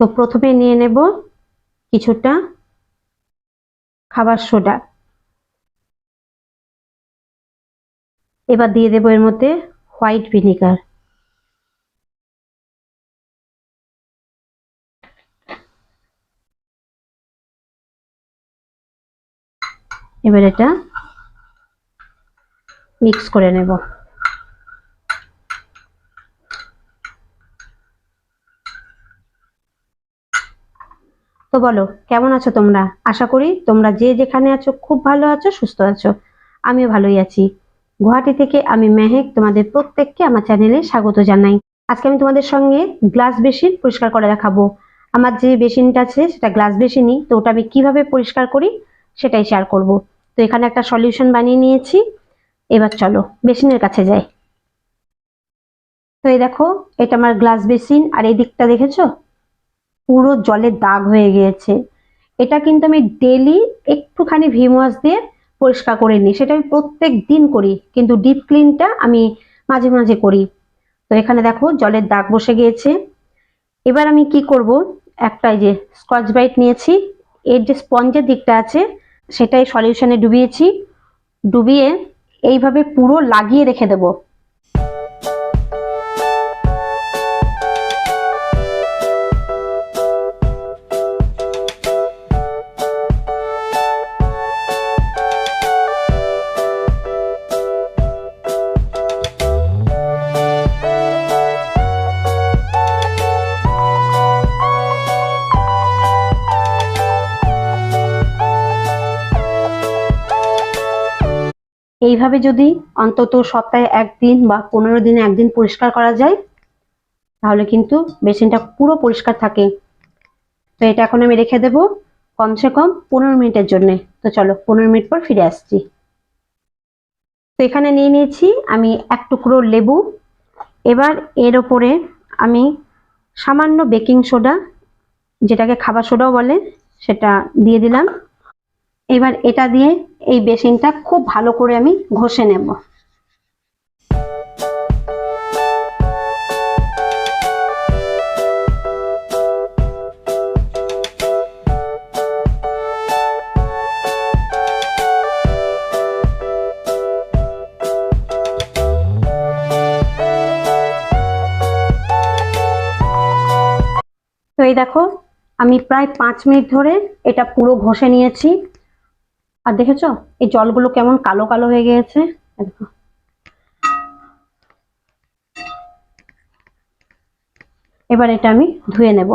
তো প্রথমে নিয়ে নেব কিছুটা খাবার সোডা। এবার দিয়ে দেবো এর মধ্যে হোয়াইট ভিনিগার। এবার এটা মিক্স করে নেব তো বলো, কেমন আছো তোমরা? আশা করি তোমরা যে যেখানে আছো খুব ভালো আছো, সুস্থ আছো। আমিও ভালোই আছি। গুয়াহাটি থেকে আমি মেহেক, তোমাদের প্রত্যেককে আমার চ্যানেলে স্বাগত জানাই। আজকে আমি তোমাদের সঙ্গে গ্লাস বেসিন পরিষ্কার করে দেখাবো। আমার যে বেসিনটা আছে, সেটা গ্লাস বেসিনই তো ওটা আমি কীভাবে পরিষ্কার করি, সেটাই শেয়ার করব। তো এখানে একটা সলিউশন বানিয়ে নিয়েছি। এবার চলো বেসিনের কাছে যাই। তো এই দেখো, এটা আমার গ্লাস বেসিন আর এই দিকটা দেখেছ? পুরো জলের দাগ হয়ে গিয়েছে। এটা কিন্তু আমি ডেলি একটুখানি ভিম ওয়াশ দিয়ে পরিষ্কার করে নিই। সেটা আমি প্রত্যেক দিন করি, কিন্তু ডিপ ক্লিনটা আমি মাঝে মাঝে করি। তো এখানে দেখো জলের দাগ বসে গিয়েছে। এবার আমি কি করব? একটা যে স্কচ ব্রাইট নিয়েছি। এর যে স্পঞ্জের দিকটা আছে, সেটাই সলিউশনে ডুবিয়েছি। ডুবিয়ে এইভাবে পুরো লাগিয়ে রেখে দেবো। এইভাবে যদি অন্তত সপ্তাহে একদিন বা পনেরো দিনে একদিন পরিষ্কার করা যায়, তাহলে কিন্তু বেসিনটা পুরো পরিষ্কার থাকে। তো এটা এখন আমি রেখে দেবো কমসে কম পনেরো মিনিটের জন্য। তো চলো, পনেরো মিনিট পর ফিরে আসছি। তো এখানে নিয়ে নিয়েছি আমি এক টুকরো লেবু। এবার এর ওপরে আমি সামান্য বেকিং সোডা, যেটাকে খাবার সোডাও বলে, সেটা দিয়ে দিলাম। এবার এটা দিয়ে এই বেসিনটা খুব ভালো করে আমি ঘষে নেব। তো এই দেখো, আমি প্রায় পাঁচ মিনিট ধরে এটা পুরো ঘষে নিয়েছি। আর দেখেছ? এই জলগুলো কেমন কালো কালো হয়ে গিয়েছে? এবার এটা আমি ধুয়ে নেব।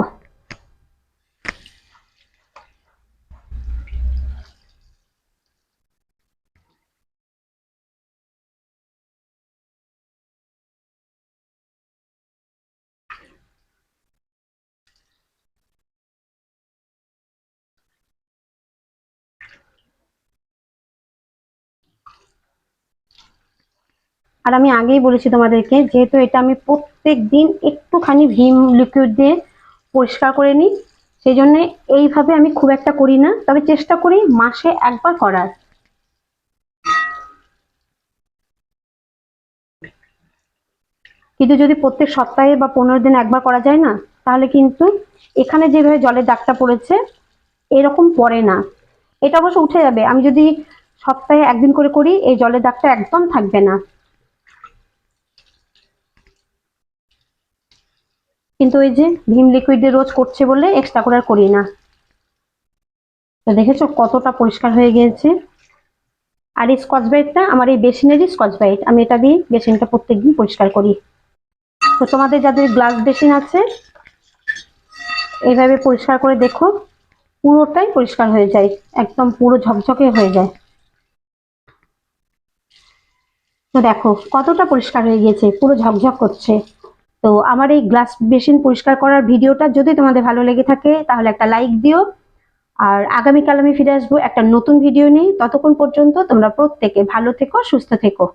আর আমি আগেই বলেছি তোমাদেরকে, যেহেতু এটা আমি প্রত্যেক দিন একটুখানি ভিম লিকুইড দিয়ে পরিষ্কার করে নিই, সেই জন্য এইভাবে আমি খুব একটা করি না। তবে চেষ্টা করি মাসে একবার করার। কিন্তু যদি প্রত্যেক সপ্তাহে বা পনেরো দিন একবার করা যায় না, তাহলে কিন্তু এখানে যেভাবে জলের দাগটা পড়েছে, এরকম পড়ে না। এটা অবশ্য উঠে যাবে। আমি যদি সপ্তাহে একদিন করে করি, এই জলের দাগটা একদম থাকবে না। কিন্তু ওই যে ভীম লিকুইড রোজ করছে বলে এক্সট্রা করে আর করি না। তো দেখেছ কতটা পরিষ্কার হয়ে গিয়েছে। আর এই স্কচ ব্রাইটটা আমার এই বেসিনেরই স্কচ ব্রাইট আমি এটা দিয়ে বেসিনটা প্রত্যেকদিন পরিষ্কার করি। তো তোমাদের যাদের গ্লাস বেসিন আছে, এইভাবে পরিষ্কার করে দেখো, পুরোটাই পরিষ্কার হয়ে যায়, একদম পুরো ঝকঝকে হয়ে যায়। তো দেখো কতটা পরিষ্কার হয়ে গিয়েছে, পুরো ঝকঝক করছে। তো আমার এই গ্লাস বেসিন পরিষ্কার করার ভিডিওটা যদি তোমাদের ভালো লেগে থাকে, তাহলে একটা লাইক দিও। আর আগামীকাল আমি ফিরে আসব একটা নতুন ভিডিও নিয়ে। ততক্ষণ পর্যন্ত তোমরা প্রত্যেকে ভালো থেকো, সুস্থ থেকো।